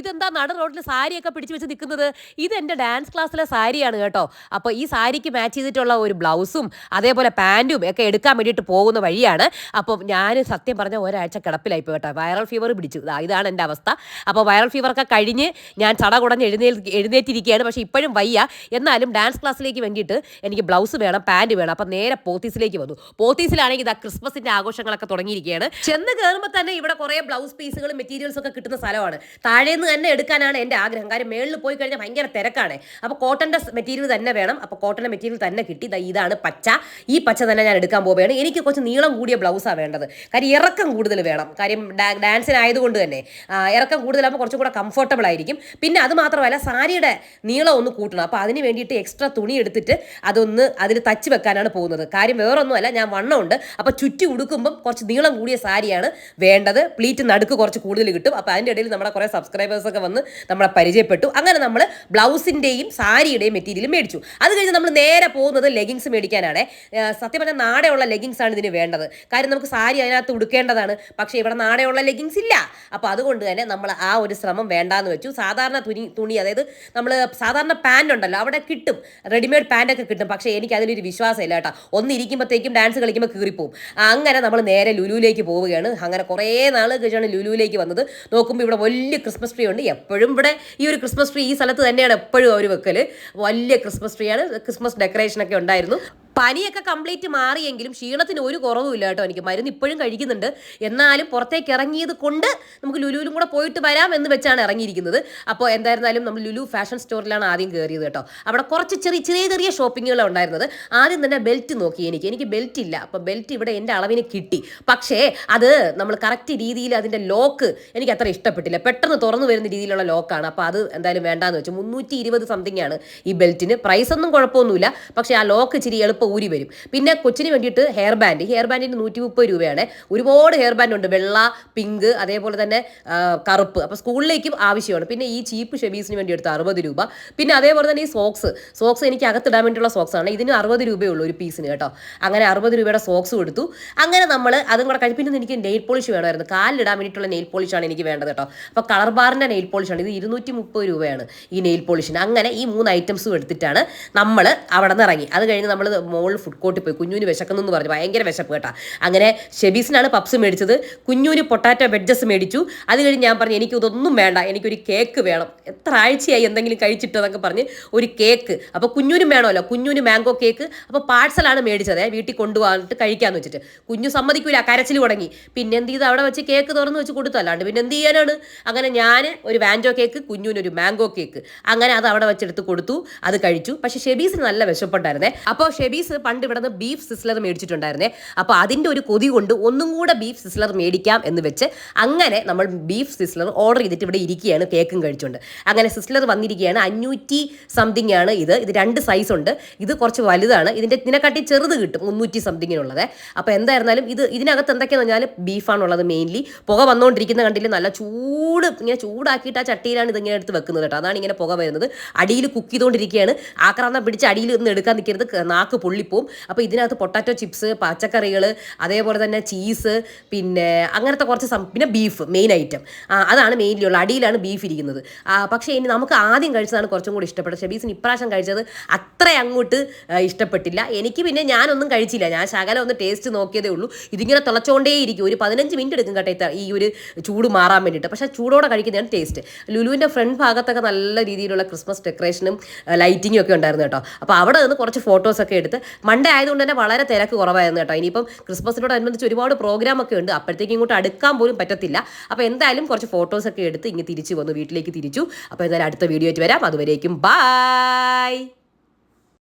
ഇതെന്താ നട റോഡിൽ സാരിയൊക്കെ പിടിച്ചു വെച്ച് നിൽക്കുന്നത് ഇത് എന്റെ ഡാൻസ് ക്ലാസ്സിലെ സാരിയാണ് കേട്ടോ. അപ്പോൾ ഈ സാരിക്ക് മാച്ച് ചെയ്തിട്ടുള്ള ഒരു ബ്ലൗസും അതേപോലെ പാന്റും ഒക്കെ എടുക്കാൻ വേണ്ടിയിട്ട് പോകുന്ന വഴിയാണ്. അപ്പോൾ ഞാൻ സത്യം പറഞ്ഞ ഒരാഴ്ച കിടപ്പിലായി കേട്ടോ. വൈറൽ ഫീവർ പിടിച്ചു. ഇതാണ് എന്റെ അവസ്ഥ. അപ്പോൾ വൈറൽ ഫീവറൊക്കെ കഴിഞ്ഞ് ഞാൻ ചട കുടഞ്ഞ് എഴുന്നേൽ എഴുന്നേറ്റിരിക്കുകയാണ്. പക്ഷേ ഇപ്പോഴും വയ്യ. എന്നാലും ഡാൻസ് ക്ലാസ്സിലേക്ക് വേണ്ടിയിട്ട് എനിക്ക് ബ്ലൗസ് വേണം പാന്റ് വേണം. അപ്പം നേരെ പോത്തീസിലേക്ക് വന്നു. പോത്തീസിലാണെങ്കിൽ ഇതാ ക്രിസ്മസിന്റെ ആഘോഷങ്ങളൊക്കെ തുടങ്ങിയിരിക്കുകയാണ്. ചെന്ന് കയറുമ്പോൾ തന്നെ ഇവിടെ കുറേ ബ്ലൗസ് പീസുകളും മെറ്റീരിയൽസ് ഒക്കെ കിട്ടുന്ന സ്ഥലമാണ്. താഴേന്ന് തന്നെ എടുക്കാനാണ് എന്റെ ആഗ്രഹം. കാര്യം മേളിൽ പോയി കഴിഞ്ഞാൽ ഭയങ്കര തിരക്കാണ്. അപ്പോൾ കോട്ടന്റെ മെറ്റീരിയൽ തന്നെ വേണം. അപ്പോൾ കോട്ടന്റെ മെറ്റീരിയൽ തന്നെ കിട്ടി. ഇതാണ് പച്ച. ഈ പച്ച തന്നെ ഞാൻ എടുക്കാൻ പോവുകയാണ്. എനിക്ക് കുറച്ച് നീളം കൂടിയ ബ്ലൗസാണ് വേണ്ടത്. കാര്യം ഇറക്കം കൂടുതൽ വേണം. കാര്യം ഡാൻസിനായതുകൊണ്ട് തന്നെ. ഇറക്കം കൂടുതലാകുമ്പോൾ കുറച്ചും കൂടെ കംഫർട്ടബിൾ ആയിരിക്കും. പിന്നെ അത് മാത്രമല്ല സാരിയുടെ നീളം ഒന്ന് കൂട്ടണം. അപ്പോൾ അതിന് വേണ്ടിയിട്ട് എക്സ്ട്രാ തുണി എടുത്തിട്ട് അതൊന്ന് അതിൽ തച്ച് വെക്കാനാണ് പോകുന്നത്. കാര്യം വേറൊന്നുമല്ല ഞാൻ വണ്ണമുണ്ട് അപ്പോൾ ചുറ്റി ഉടുക്കുമ്പം കുറച്ച് നീളം കൂടിയ സാരിയാണ് വേണ്ടത്. പ്ലീറ്റ് നടുക്ക് കുറച്ച് കൂടുതൽ കിട്ടും. അപ്പോൾ അതിന്റെ ഇടയിൽ നമ്മുടെ കുറേ സബ്സ്ക്രൈബേഴ്സ് ഒക്കെ വന്ന് നമ്മളെ പരിചയപ്പെട്ടു. അങ്ങനെ നമ്മൾ ബ്ലൗസിന്റെയും സാരിയുടെയും മെറ്റീരിയൽ മേടിച്ചു. അത് കഴിഞ്ഞ് നമ്മൾ നേരെ പോകുന്നത് ലെഗിങ്സ് മേടിക്കാനാണ്. സത്യം പറഞ്ഞാൽ നാടെയുള്ള ലെഗിങ്സ് ആണ് ഇതിന് വേണ്ടത്. കാര്യം നമുക്ക് സാരി അതിനകത്ത് ഉടുക്കേണ്ടതാണ്. പക്ഷേ ഇവിടെ നാടെയുള്ള ലെഗിങ്സ് ഇല്ല. അപ്പോൾ അതുകൊണ്ട് തന്നെ നമ്മൾ ആ ഒരു ശ്രമം വേണ്ടാന്ന് വെച്ചു. സാധാരണ തുണി തുണി അതായത് നമ്മൾ സാധാരണ പാന്റ് ഉണ്ടല്ലോ അവിടെ കിട്ടും. റെഡിമെയ്ഡ് പാന്റൊക്കെ കിട്ടും. പക്ഷേ എനിക്ക് അതിലൊരു വിശ്വാസമില്ല കേട്ടോ. ഒന്നിരിക്കുമ്പോഴത്തേക്കും ഡാൻസ് കളിക്കുമ്പോൾ കീറിപ്പോവും. അങ്ങനെ നമ്മൾ നേരെ ലുലുവിലേക്ക് പോവുകയാണ്. അങ്ങനെ കുറേ നാൾ കഴിച്ചാണ് ലുലുവിലേക്ക് വന്നത്. നോക്കുമ്പോൾ ഇവിടെ വലിയ ക്രിസ്മസ് ട്രീ ഉണ്ട്. എപ്പോഴും ഇവിടെ ഈ ഒരു ക്രിസ്മസ് ട്രീ ഈ സ്ഥലത്ത് തന്നെയാണ് എപ്പോഴും അവർ വെക്കൽ വലിയ ക്രിസ്മസ് ട്രീ ആണ്. ക്രിസ്മസ് ഡെക്കറേഷൻ ഒക്കെ ഉണ്ടായിരുന്നു. പനിയൊക്കെ കംപ്ലീറ്റ് മാറിയെങ്കിലും ക്ഷീണത്തിന് ഒരു കുറവുമില്ല കേട്ടോ എനിക്ക്. മരുന്ന് ഇപ്പോഴും കഴിക്കുന്നുണ്ട്. എന്നാലും പുറത്തേക്ക് ഇറങ്ങിയത് കൊണ്ട് നമുക്ക് ലുലുവിലും കൂടെ പോയിട്ട് വരാം എന്ന് വെച്ചാണ് ഇറങ്ങിയിരിക്കുന്നത്. അപ്പോൾ എന്തായിരുന്നാലും നമ്മൾ ലുലു ഫാഷൻ സ്റ്റോറിലാണ് ആദ്യം കയറിയത് കേട്ടോ. അവിടെ കുറച്ച് ചെറിയ ചെറിയ ചെറിയ ഷോപ്പിങ്ങുകളാണ് ഉണ്ടായിരുന്നത്. ആദ്യം തന്നെ ബെൽറ്റ് നോക്കി എനിക്ക്. എനിക്ക് ബെൽറ്റ് ഇല്ല. അപ്പോൾ ബെൽറ്റ് ഇവിടെ എന്റെ അളവിന് കിട്ടി. പക്ഷേ അത് നമ്മൾ കറക്റ്റ് രീതിയിൽ അതിന്റെ ലോക്ക് എനിക്ക് അത്ര ഇഷ്ടപ്പെട്ടില്ല. പെട്ടെന്ന് തുറന്നു വരുന്ന രീതിയിലുള്ള ലോക്കാണ്. അപ്പോൾ അത് എന്തായാലും വേണ്ടാന്ന് വെച്ചു. മുന്നൂറ്റി ഇരുപത് സംതിങ് ആണ് ഈ ബെൽറ്റിന്. പ്രൈസ് ഒന്നും കുഴപ്പമൊന്നുമില്ല. പക്ഷേ ആ ലോക്ക് ഇച്ചിരി എളുപ്പം ഊരി വരും. പിന്നെ കൊച്ചിന് വേണ്ടിയിട്ട് ഹെയർ ബാൻഡ് ഹെയർ ബാൻഡിന് നൂറ്റി മുപ്പത് രൂപയാണ്. ഒരുപാട് ഹെയർ ബാൻഡ് ഉണ്ട്. വെള്ള പിങ്ക് അതേപോലെ തന്നെ കറുപ്പ്. അപ്പോൾ സ്കൂളിലേക്കും ആവശ്യമാണ്. പിന്നെ ഈ ചീപ്പ് ഷെബീസിന് വേണ്ടി എടുത്ത അറുപത് രൂപ. പിന്നെ അതേപോലെ തന്നെ ഈ സോക്സ് സോക്സ് എനിക്ക് അകത്തിടാൻ വേണ്ടിയുള്ള സോക്സ് ആണ്. ഇതിന് അറുപത് രൂപയേ ഉള്ളൂ ഒരു പീസിന് കേട്ടോ. അങ്ങനെ അറുപത് രൂപയുടെ സോക്സ് കൊടുത്തു. അങ്ങനെ നമ്മൾ അതും കൂടെ കഴിച്ച് പിന്നെ എനിക്ക് നെയിൽ പോളിഷ് വേണമായിരുന്നു. കാലിലിടാൻ വേണ്ടിയിട്ടുള്ള നെയിൽ പോളിഷാണ് എനിക്ക് വേണ്ടത് കേട്ടോ. അപ്പോൾ കളർ ബാറിന്റെ നെയിൽ പോളിഷാണ് ഇത് ഇരുന്നൂറ്റി മുപ്പത് രൂപയാണ് ഈ നെയിൽ പോളിഷിന് അങ്ങനെ ഈ മൂന്ന് ഐറ്റംസും എടുത്തിട്ടാണ് നമ്മൾ അവിടെ നിന്ന് ഇറങ്ങി. അത് കഴിഞ്ഞ് നമ്മൾ മോളിൽ ഫുഡ് കോർട്ടിൽ പോയി. കുഞ്ഞുവിന് വിശക്കുന്നു എന്ന് പറഞ്ഞു. ഭയങ്കര വിശപ്പ് കേട്ടാ. അങ്ങനെ ഷെബീസിനാണ് പപ്സ് മേടിച്ചത്. കുഞ്ഞുവിന് പൊട്ടാറ്റോ വെഡ്ജസ് മേടിച്ചു. അത് കഴിഞ്ഞ് ഞാൻ പറഞ്ഞു എനിക്ക് ഇതൊന്നും വേണ്ട. എനിക്കൊരു കേക്ക് വേണം. എത്ര ആഴ്ചയായി എന്തെങ്കിലും കഴിച്ചിട്ട്? എന്നൊക്കെ പറഞ്ഞ് ഒരു കേക്ക് അപ്പോൾ കുഞ്ഞുവിനും വേണമല്ലോ. കുഞ്ഞുവിന് മാംഗോ കേക്ക് അപ്പോൾ പാഴ്സലാണ് മേടിച്ചത്. വീട്ടിൽ കൊണ്ടുപോകാനിട്ട് കഴിക്കാമെന്ന് വെച്ചിട്ട്. കുഞ്ഞു സമ്മതിക്കൂല. കരച്ചിൽ തുടങ്ങി. പിന്നെ എന്ത് ചെയ്ത്? അവിടെ വെച്ച് കേക്ക് തുറന്ന് വെച്ച് കൊടുത്തു. അല്ലാണ്ട് പിന്നെ എന്ത് ചെയ്യാനാണ്? അങ്ങനെ ഞാൻ ഒരു വാൻജോ കേക്ക് കുഞ്ഞുവിനൊരു മാംഗോ കേക്ക് അങ്ങനെ അത് അവിടെ വെച്ചെടുത്ത് കൊടുത്തു. അത് കഴിച്ചു. പക്ഷേ ഷെബീസിന് നല്ല വിശപ്പുണ്ടായിരുന്നേ. അപ്പോൾ ഷെബീസ് പണ്ട് ഇവിടെ നിന്ന് ബീഫ് സിസ്ലർ മേടിച്ചിട്ടുണ്ടായിരുന്നേ. അപ്പോൾ അതിന്റെ ഒരു കൊതി കൊണ്ട് ഒന്നും കൂടെ ബീഫ് സിസ്ലർ മേടിക്കാം എന്ന് വെച്ച് അങ്ങനെ നമ്മൾ ബീഫ് സിസ്ലർ ഓർഡർ ചെയ്തിട്ട് ഇവിടെ ഇരിക്കുകയാണ് കേക്കും കഴിച്ചുകൊണ്ട്. അങ്ങനെ സിസ്ലർ വന്നിരിക്കുകയാണ്. അഞ്ഞൂറ്റി സംതിങ് ആണ് ഇത്. ഇത് രണ്ട് സൈസ് ഉണ്ട്. ഇത് കുറച്ച് വലുതാണ്. ഇതിന്റെ ഇതിനെക്കാട്ടി ചെറുത് കിട്ടും മുന്നൂറ്റി സംതിങ്ങിനുള്ളത് അപ്പോൾ എന്തായിരുന്നാലും ഇത് ഇതിനകത്ത് എന്തൊക്കെയാണെന്ന് പറഞ്ഞാൽ ബീഫാണുള്ളത് മെയിൻലി പുക വന്നുകൊണ്ടിരിക്കുന്ന കണ്ടില്ല? നല്ല ചൂട് ഇങ്ങനെ ചൂടാക്കിയിട്ട് ആ ചട്ടിയിലാണ് ഇതിങ്ങനെ എടുത്ത് വെക്കുന്നത് കേട്ടോ. അതാണ് ഇങ്ങനെ പുക വരുന്നത്. അടിയിൽ കുക്ക് ചെയ്തുകൊണ്ടിരിക്കുകയാണ് ആക്രാന്തം പിടിച്ച് അടിയിൽ ഒന്ന് എടുക്കാൻ നിൽക്കരുത്. നാക്ക് നാക്ക് പൊള്ളിപ്പോവും അപ്പോൾ ഇതിനകത്ത് പൊട്ടാറ്റോ ചിപ്സ് പച്ചക്കറികൾ അതേപോലെ തന്നെ ചീസ് പിന്നെ അങ്ങനത്തെ കുറച്ച് സം പിന്നെ ബീഫ് മെയിൻ ഐറ്റം അതാണ് മെയിൻലി ഉള്ളത് അടിയിലാണ് ബീഫ് ഇരിക്കുന്നത്. പക്ഷേ ഇനി നമുക്ക് ആദ്യം കഴിച്ചതാണ് കുറച്ചും കൂടി ഇഷ്ടപ്പെട്ടത്. ഷബീസിന് ഇപ്രാവശ്യം കഴിച്ചത് അത്ര അങ്ങോട്ട് ഇഷ്ടപ്പെട്ടില്ല. എനിക്ക് പിന്നെ ഞാനൊന്നും കഴിച്ചില്ല. ഞാൻ ശകലം ഒന്ന് ടേസ്റ്റ് നോക്കിയതേ ഉള്ളൂ. ഇതിങ്ങനെ തിളച്ചുകൊണ്ടേ ഇരിക്കും ഒരു പതിനഞ്ച് മിനിറ്റ് എടുക്കും കേട്ടോ ഈ ഒരു ചൂട് മാറാൻ വേണ്ടിയിട്ട്. പക്ഷേ ചൂടോടെ കഴിക്കുന്നതാണ് ടേസ്റ്റ് ലുലുവിന്റെ ഫ്രണ്ട് ഭാഗത്തൊക്കെ നല്ല രീതിയിലുള്ള ക്രിസ്മസ് ഡെക്കറേഷനും ലൈറ്റിങ്ങും ഒക്കെ ഉണ്ടായിരുന്നു കേട്ടോ. അപ്പോൾ അവിടെ നിന്ന് കുറച്ച് ഫോട്ടോസൊക്കെ എടുത്ത് മൺഡേ ആയതുകൊണ്ട് തന്നെ വളരെ തിരക്ക് കുറവായിരുന്നു കേട്ടോ. ഇനിയിപ്പം ക്രിസ്മസിനോടനുബന്ധിച്ച് ഒരുപാട് പ്രോഗ്രാം ഒക്കെ ഉണ്ട്. അപ്പോഴത്തേക്കും ഇങ്ങോട്ട് അടുക്കാൻ പോലും പറ്റത്തില്ല. അപ്പോൾ എന്തായാലും കുറച്ച് ഫോട്ടോസൊക്കെ എടുത്ത് ഇങ്ങ് തിരിച്ചു വന്നു വീട്ടിലേക്ക് തിരിച്ചു. അപ്പോൾ എന്തായാലും അടുത്ത വീഡിയോ ആയിട്ട് വരാം. അതുവരേക്കും ബായ്